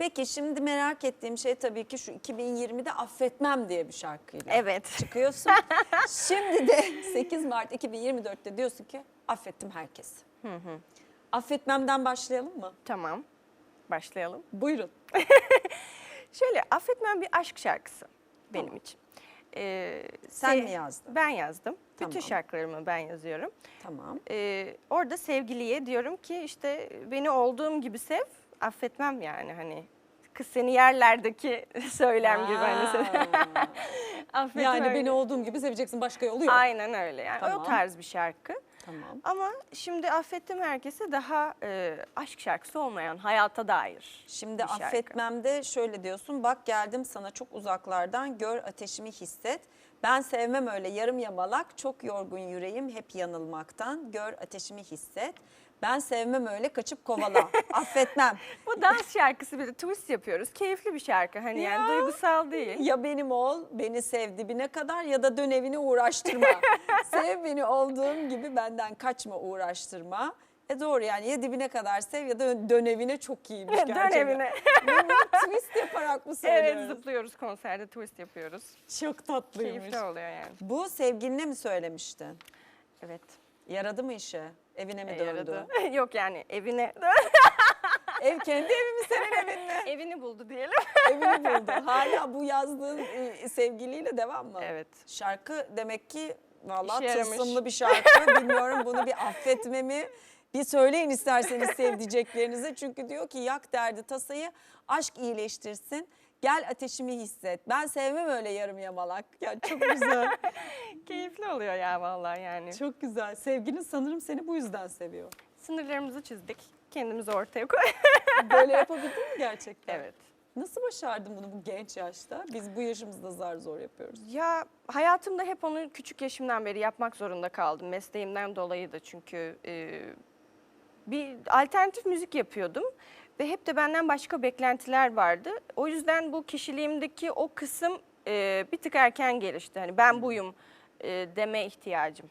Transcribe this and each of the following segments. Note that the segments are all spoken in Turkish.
Peki şimdi merak ettiğim şey tabii ki şu 2020'de Affetmem diye bir şarkıyla Evet. çıkıyorsun. şimdi de 8 Mart 2024'te diyorsun ki affettim herkesi. Affetmemden başlayalım mı? Tamam. Başlayalım. Buyurun. Şöyle affetmem bir aşk şarkısı benim Tamam. için. Ee, Sen se- mi yazdın? Ben yazdım. Tamam. Bütün şarkılarımı ben yazıyorum. Tamam. Ee, orada sevgiliye diyorum ki işte beni olduğum gibi sev, affetmem yani hani kız seni yerlerdeki söylem gibi hani Aa. affetmem. yani beni olduğum gibi seveceksin başka yolu yok. Aynen öyle yani Tamam. o tarz bir şarkı. Tamam. Ama şimdi affettim herkese daha e, aşk şarkısı olmayan hayata dair. Şimdi bir şarkı. affetmemde şöyle diyorsun. Bak geldim sana çok uzaklardan gör ateşimi hisset. Ben sevmem öyle yarım yamalak çok yorgun yüreğim hep yanılmaktan. Gör ateşimi hisset. Ben sevmem öyle kaçıp kovala. Affetmem. Bu dans şarkısı bir de twist yapıyoruz. Keyifli bir şarkı hani yani Ya. duygusal değil. Ya benim ol beni sev dibine kadar ya da dön evine uğraştırma. sev beni olduğum gibi benden kaçma uğraştırma. E doğru yani ya dibine kadar sev ya da dön evine çok iyiymiş Dön gerçekten. evine. Bunu twist yaparak mı söylüyoruz? Evet zıplıyoruz konserde twist yapıyoruz. Çok tatlıymış. Keyifli oluyor yani. Bu sevgiline mi söylemiştin? Evet. Yaradı mı işe? Evine mi e, döndü? Yok yani evine Ev kendi evi mi senin evin mi? evini buldu diyelim. Evini buldu. Hala bu yazdığın e, sevgiliyle devam mı? Evet. Şarkı demek ki vallahi İşe yaramış. tılsımlı bir şarkı. Bilmiyorum bunu bir affetme mi? Bir söyleyin isterseniz sevdiceklerinize. Çünkü diyor ki yak derdi tasayı, aşk iyileştirsin. Gel ateşimi hisset. Ben sevmem öyle yarım yamalak. Ya çok güzel. Keyifli oluyor ya vallahi yani. çok güzel. Sevgilin sanırım seni bu yüzden seviyor. Sınırlarımızı çizdik. Kendimizi ortaya koy. Böyle yapabildin mi gerçekten? evet. Nasıl başardın bunu bu genç yaşta? Biz bu yaşımızda zar zor yapıyoruz. Ya hayatımda hep onu küçük yaşımdan beri yapmak zorunda kaldım. Mesleğimden dolayı da çünkü e, bir alternatif müzik yapıyordum. Ve hep de benden başka beklentiler vardı. O yüzden bu kişiliğimdeki o kısım e, bir tık erken gelişti. Hani ben buyum e, deme ihtiyacım.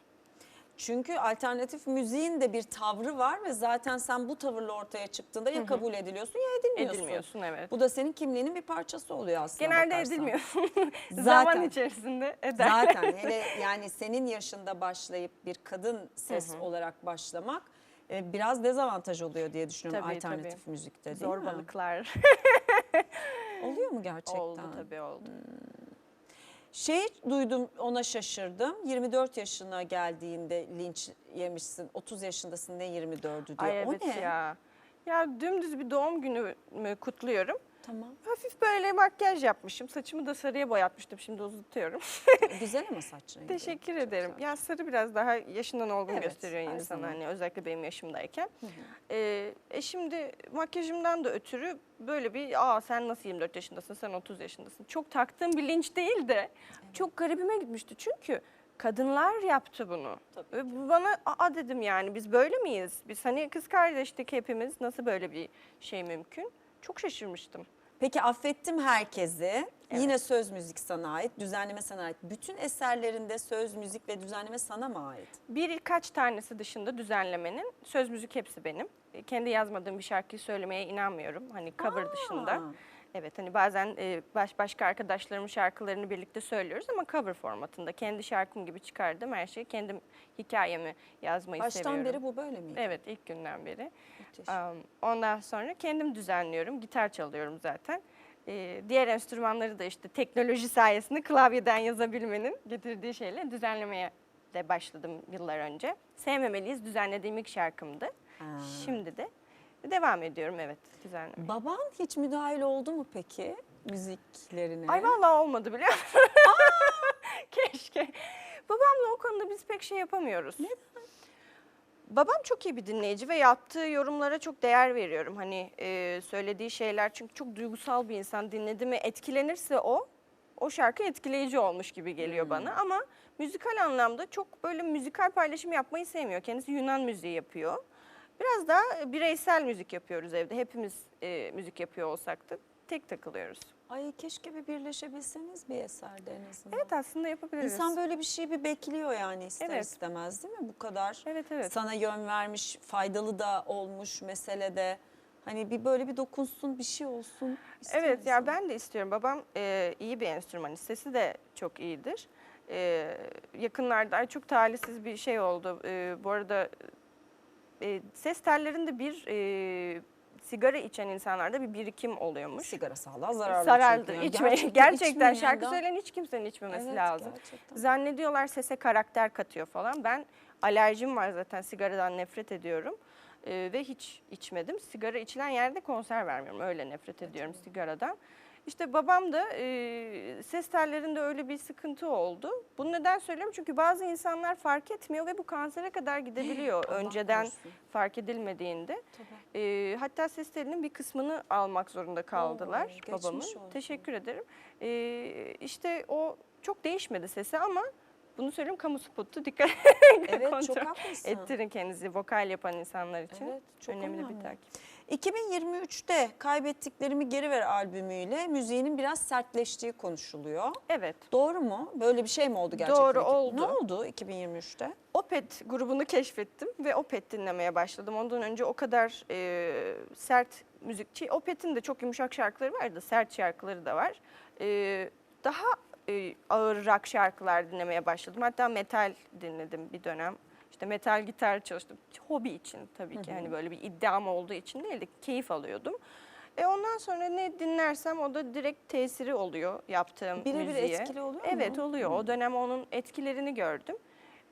Çünkü alternatif müziğin de bir tavrı var ve zaten sen bu tavırla ortaya çıktığında ya kabul ediliyorsun ya edilmiyorsun. Edilmiyorsun evet. Bu da senin kimliğinin bir parçası oluyor aslında. Genelde bakarsan. edilmiyorsun. Zaten. Zaman içerisinde eder. Zaten hele yani senin yaşında başlayıp bir kadın ses olarak başlamak e, biraz dezavantaj oluyor diye düşünüyorum Tabii, alternatif tabii. müzikte değil mi? Zorbalıklar Oluyor mu gerçekten? oldu tabii oldu. Şey duydum ona şaşırdım. 24 yaşına geldiğinde linç yemişsin. 30 yaşındasın ne 24'ü diyor. Ay o evet ne? ya. Ya dümdüz bir doğum günümü kutluyorum. Tamam. Hafif böyle makyaj yapmışım. Saçımı da sarıya boyatmıştım. Şimdi uzatıyorum. Güzel ama saç rengi. Teşekkür Çok ederim. güzel. Ya sarı biraz daha yaşından olgun Evet, gösteriyor insanı hani özellikle benim yaşımdayken. Ee, e şimdi makyajımdan da ötürü böyle bir aa sen nasıl 24 yaşındasın sen 30 yaşındasın. Çok taktığım bir linç değil de çok garibime gitmişti çünkü kadınlar yaptı bunu. Tabii Ve bu bana aa dedim yani biz böyle miyiz? Biz hani kız kardeştik hepimiz nasıl böyle bir şey mümkün? Çok şaşırmıştım. Peki affettim herkesi. Yine söz müzik sana ait, düzenleme sana ait. Bütün eserlerinde söz müzik ve düzenleme sana mı ait? Birkaç tanesi dışında düzenlemenin söz müzik hepsi benim. Kendi yazmadığım bir şarkıyı söylemeye inanmıyorum. Hani cover Aa. dışında. Evet hani bazen e, baş, başka arkadaşlarımın şarkılarını birlikte söylüyoruz ama cover formatında. Kendi şarkım gibi çıkardım her şeyi. Kendim hikayemi yazmayı Baştan seviyorum. beri bu böyle miydi? Evet ilk günden beri. Müthiş. Am, Ondan sonra kendim düzenliyorum. Gitar çalıyorum zaten. Ee, diğer enstrümanları da işte teknoloji sayesinde klavyeden yazabilmenin getirdiği şeyle düzenlemeye de başladım yıllar önce. Sevmemeliyiz düzenlediğim ilk şarkımdı. Ha. Şimdi de devam ediyorum evet düzenlemeye. Baban hiç müdahil oldu mu peki müziklerine? Ay vallahi olmadı biliyor musun? Keşke. Babamla o konuda biz pek şey yapamıyoruz. Neden? Babam çok iyi bir dinleyici ve yaptığı yorumlara çok değer veriyorum. Hani e, söylediği şeyler çünkü çok duygusal bir insan. Dinledi mi etkilenirse o, o şarkı etkileyici olmuş gibi geliyor bana. Ama müzikal anlamda çok böyle müzikal paylaşım yapmayı sevmiyor. Kendisi Yunan müziği yapıyor. Biraz daha bireysel müzik yapıyoruz evde. Hepimiz e, müzik yapıyor olsak da tek takılıyoruz. Ay keşke bir birleşebilseniz bir eserde en azından. Evet aslında yapabiliriz. İnsan böyle bir şeyi bir bekliyor yani ister Evet. istemez değil mi? Bu kadar Evet evet. sana yön vermiş, faydalı da olmuş meselede. Hani bir böyle bir dokunsun, bir şey olsun. istiyor Evet ya insan. ben de istiyorum. Babam e, iyi bir enstrümanist. Sesi de çok iyidir. E, yakınlarda ay çok talihsiz bir şey oldu. E, bu arada e, ses tellerinde bir e, sigara içen insanlarda bir birikim oluyormuş. sigara sağlığa zararlı. Zararlı. Yani İçmeyin. gerçekten Gerçekten, şarkı söyleyen hiç kimsenin içmemesi Evet, lazım. gerçekten. Zannediyorlar sese karakter katıyor falan. Ben alerjim var zaten sigaradan nefret ediyorum. Ee, ve hiç içmedim. Sigara içilen yerde konser vermiyorum. Öyle nefret ediyorum sigaradan. İşte babam da e, ses tellerinde öyle bir sıkıntı oldu. Bunu neden söylüyorum? Çünkü bazı insanlar fark etmiyor ve bu kansere kadar gidebiliyor Allah önceden korusun. fark edilmediğinde. Tabii. Ee, hatta ses telinin bir kısmını almak zorunda kaldılar geçmiş babamın. olsun. Teşekkür ederim. Ee, işte o çok değişmedi sesi ama bunu söyleyeyim kamu spotu dikkat Evet kontrol çok haklısın. ettirin kendinizi vokal yapan insanlar için. Evet, çok önemli, önemli. bir takip. 2023'te Kaybettiklerimi Geri Ver albümüyle müziğinin biraz sertleştiği konuşuluyor. Evet. Doğru mu? Böyle bir şey mi oldu gerçekten? Doğru, oldu. Ne oldu 2023'te? Opet grubunu keşfettim ve Opet dinlemeye başladım. Ondan önce o kadar e, sert müzikçi. Opet'in de çok yumuşak şarkıları var da sert şarkıları da var. E, daha e, ağır rock şarkılar dinlemeye başladım. Hatta metal dinledim bir dönem. İşte metal gitar çalıştım. Hobi için tabii ki hani böyle bir iddiam olduğu için değil de keyif alıyordum. E ondan sonra ne dinlersem o da direkt tesiri oluyor yaptığım Birebir müziğe. etkili oluyor mu? Evet oluyor. O dönem onun etkilerini gördüm.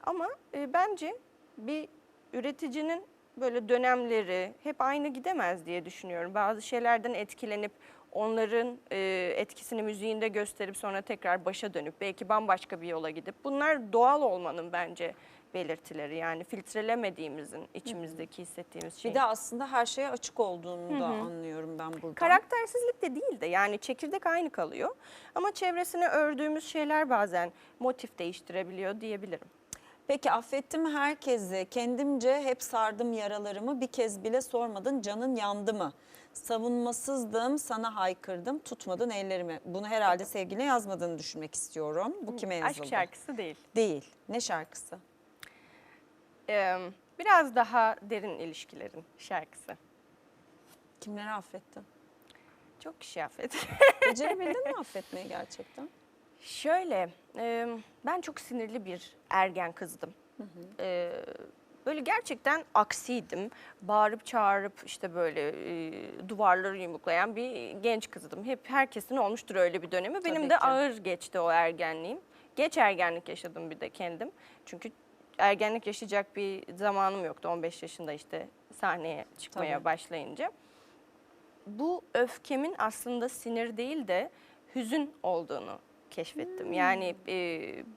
Ama e, bence bir üreticinin böyle dönemleri hep aynı gidemez diye düşünüyorum. Bazı şeylerden etkilenip onların e, etkisini müziğinde gösterip sonra tekrar başa dönüp belki bambaşka bir yola gidip bunlar doğal olmanın bence belirtileri. Yani filtrelemediğimizin içimizdeki hissettiğimiz şey. Bir de aslında her şeye açık olduğunu da anlıyorum ben buradan. Karaktersizlik de değil de yani çekirdek aynı kalıyor. Ama çevresine ördüğümüz şeyler bazen motif değiştirebiliyor diyebilirim. Peki affettim herkesi. Kendimce hep sardım yaralarımı. Bir kez bile sormadın canın yandı mı? Savunmasızdım, sana haykırdım, tutmadın ellerimi. Bunu herhalde sevgiline yazmadığını düşünmek istiyorum. Bu kime yazıldı? Aşk şarkısı değil. Değil. Ne şarkısı? Biraz daha derin ilişkilerin şarkısı. Kimleri affettin? Çok kişi affet. Becerebildin mi affetmeyi gerçekten? Şöyle, e, ben çok sinirli bir ergen kızdım. E, böyle gerçekten aksiydim. Bağırıp çağırıp işte böyle e, duvarları yumruklayan bir genç kızdım. Hep herkesin olmuştur öyle bir dönemi. Benim Tabii de ki. ağır geçti o ergenliğim. Geç ergenlik yaşadım bir de kendim. Çünkü ergenlik yaşayacak bir zamanım yoktu 15 yaşında işte sahneye çıkmaya Tabii. başlayınca. Bu öfkemin aslında sinir değil de hüzün olduğunu keşfettim. Yani e,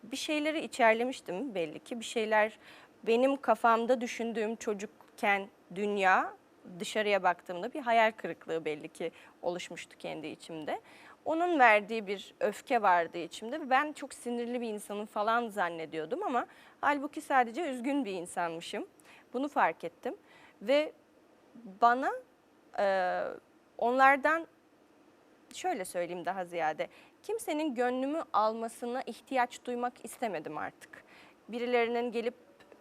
bir şeyleri içerlemiştim belli ki. Bir şeyler benim kafamda düşündüğüm çocukken dünya dışarıya baktığımda bir hayal kırıklığı belli ki oluşmuştu kendi içimde. Onun verdiği bir öfke vardı içimde ben çok sinirli bir insanım falan zannediyordum ama halbuki sadece üzgün bir insanmışım. Bunu fark ettim ve bana e, onlardan şöyle söyleyeyim daha ziyade kimsenin gönlümü almasına ihtiyaç duymak istemedim artık. Birilerinin gelip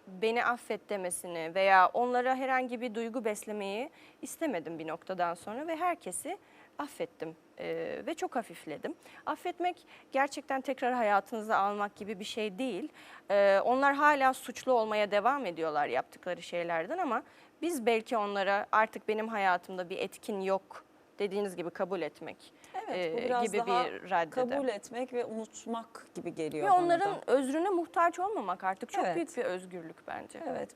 beni affet demesini veya onlara herhangi bir duygu beslemeyi istemedim bir noktadan sonra ve herkesi affettim Ee, ve çok hafifledim. Affetmek gerçekten tekrar hayatınıza almak gibi bir şey değil. Ee, onlar hala suçlu olmaya devam ediyorlar yaptıkları şeylerden ama biz belki onlara artık benim hayatımda bir etkin yok dediğiniz gibi kabul etmek Evet, bu e, biraz gibi daha bir raddede. kabul etmek ve unutmak gibi geliyor Ve bana onların da. özrüne muhtaç olmamak artık çok Evet. büyük bir özgürlük bence. Evet